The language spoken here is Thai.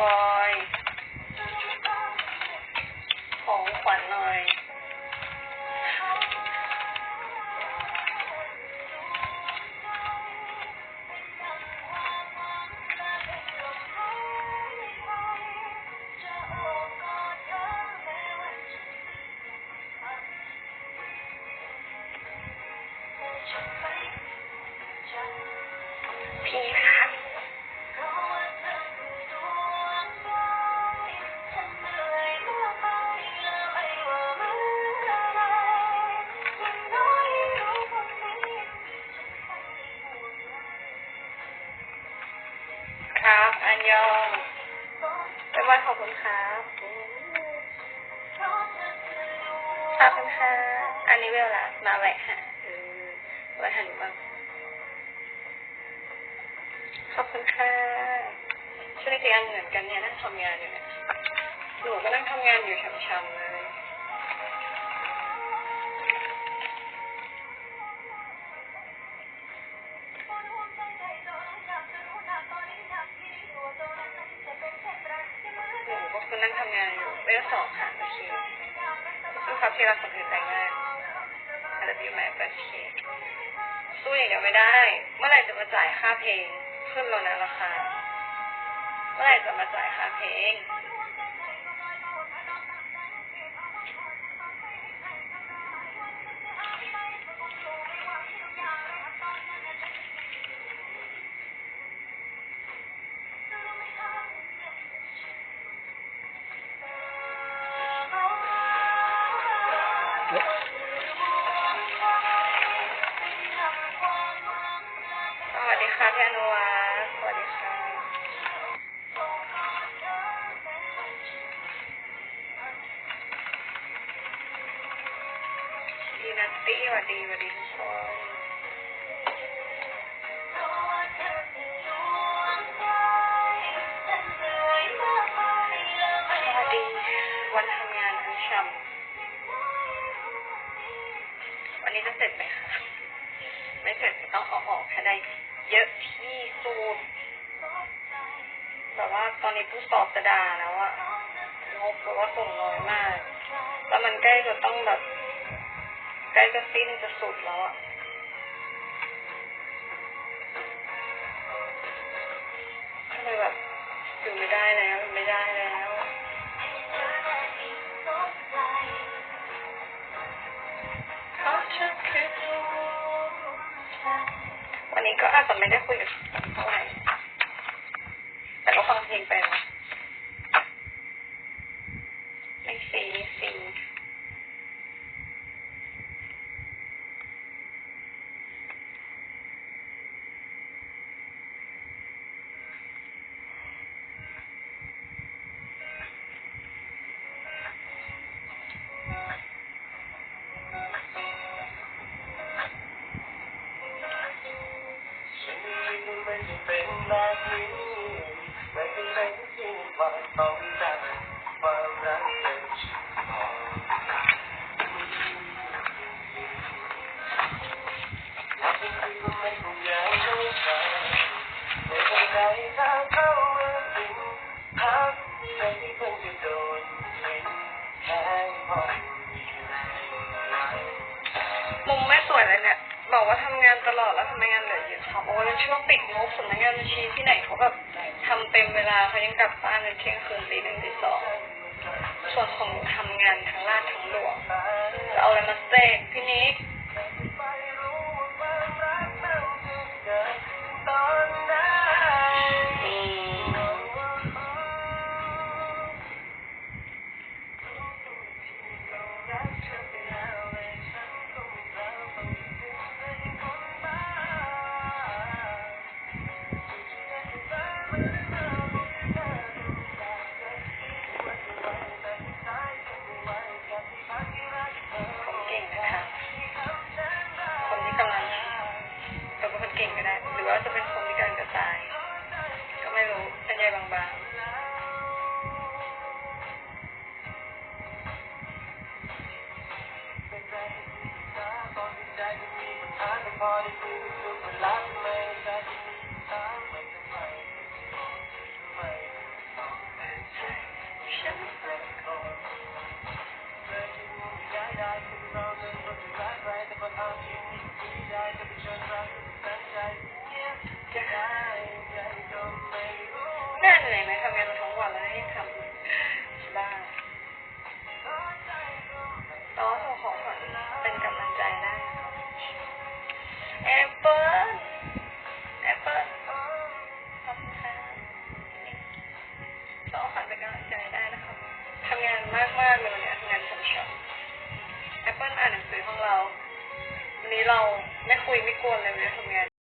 บอย ของขวัญหน่อยพี่ วันขอบคุณครับขอบคุณค่ะอันนี้เวลามาแหวะหาแหวะหาหนูบ้างขอบคุณค่ะช่วงนี้งานเหมือนกันเนี่ยนั่งทำงานอยู่เนี่ยหนูก็นั่งทำงานอยู่ช้ำๆเลย นั่งทำงานอยู่เวลสองค่ะโอเคสู้ครับที่เราคนอื่นแต่งงาน I love you my best cake สู้อย่างเดียวไม่ได้ เมื่อไหร่จะมาจ่ายค่าเพลง ขึ้นแล้วนะราคา เมื่อไหร่จะมาจ่ายค่าเพลง ดีค่ะพี่อนุวัฒน์สวัสดีค่ะดีนัตตี้สวัสดีสวัสดีทุกคนสวัสดีวันทำงานอันช่ำวันนี้จะเสร็จไหมคะ ไม่เสร็จต้องเอออกให้ได้ เยอะที่สุดแบบว่าตอนนี้ผู้สอบจะด่าแล้วอะงบแบบว่าส่งน้อยมาก แล้วมันใกล้จะต้องแบบ ใกล้จะสิ้นจะสุดแล้วอะ อาจจะไม่ได้คุยกับเท่าไหร่ ใจถ้าเขาเอ่ยถึงพักใจเพิ่งจะโดนสิ่งแค่มุมไม่สวยเลยเนี่ย บอกว่าทำงานตลอดแล้วทำไมงานเหลือเยอะครับโอ้ยมันช่วงปิดงบสำนักงานบัญชีที่ไหนเขาแบบทำเต็มเวลาเขายังกลับบ้านกันเที่ยงคืนตีหนึ่งตีสองส่วนของทำงานทั้งลาดทั้งหลวงจะเอาอะไรมาเสกพี่นิก อ่านหนังสื เราไม่คุยไม่กวนเลยไม่ได้ทำงาน